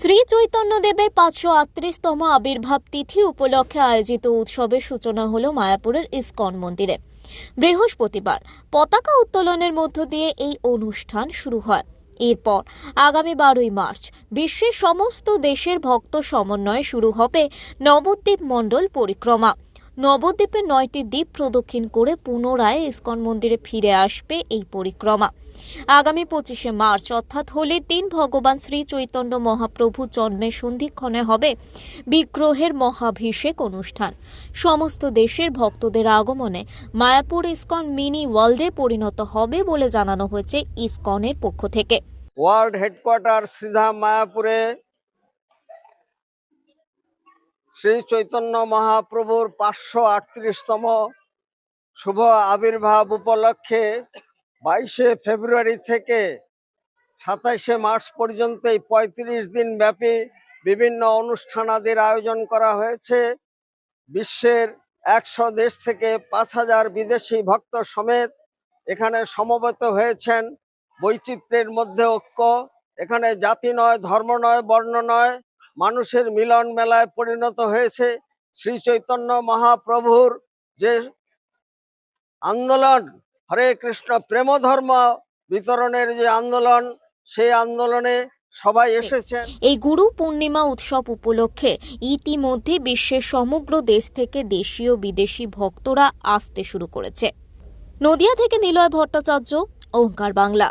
শ্রী চৈতন্যদেবের পাঁচশো আটত্রিশতম আবির্ভাব তিথি উপলক্ষে আয়োজিত উৎসবের সূচনা হল মায়াপুরের ইস্কন মন্দিরে। বৃহস্পতিবার পতাকা উত্তোলনের মধ্য দিয়ে এই অনুষ্ঠান শুরু হয়। এরপর আগামী বারোই মার্চ বিশ্বের সমস্ত দেশের ভক্ত সমন্বয়ে শুরু হবে নবদ্বীপ মণ্ডল পরিক্রমা। নবদ্বীপের নয়টি দ্বীপ প্রদক্ষিণ করে পুনরায় ইস্কন মন্দিরে ফিরে আসবে এই পরিক্রমা। আগামী পঁচিশে মার্চ, অর্থাৎ হোলির দিন, ভগবান শ্রী চৈতন্য মহাপ্রভু জন্মের সন্ধিক্ষণে হবে বিগ্রহের মহাভিষেক অনুষ্ঠান। সমস্ত দেশের ভক্তদের আগমনে মায়াপুর ইস্কন মিনি ওয়ার্ল্ডে পরিণত হবে বলে জানানো হয়েছে ইস্কনের পক্ষ থেকে। ওয়ার্ল্ড হেডকোয়ার্টার সিধা মায়াপুরে শ্রী চৈতন্য মহাপ্রভুর পাঁচশো আটত্রিশতম শুভ আবির্ভাব উপলক্ষে বাইশে ফেব্রুয়ারি থেকে সাতাইশে মার্চ পর্যন্ত এই পঁয়ত্রিশ দিন ব্যাপী বিভিন্ন অনুষ্ঠানাদির আয়োজন করা হয়েছে। বিশ্বের একশো দেশ থেকে পাঁচ হাজার বিদেশি ভক্ত সমেত এখানে সমবেত হয়েছেন। বৈচিত্র্যের মধ্যে ঐক্য, এখানে জাতি নয়, ধর্ম নয়, বর্ণ নয় মানুষের মিলন মেলায় পরিণত হয়েছে। শ্রী চৈতন্য মহাপ্রভুর যে আন্দোলন হরে কৃষ্ণ প্রেম ধর্ম বিতরণের যে আন্দোলন সেই আন্দোলনে সবাই এসেছেন। এই গুরু পূর্ণিমা উৎসব উপলক্ষে ইতিমধ্যে বিশ্বের সমগ্র দেশ থেকে দেশীয় বিদেশি ভক্তরা আসতে শুরু করেছে। নদিয়া থেকে নিলয় ভট্টাচার্য ওঙ্কার বাংলা।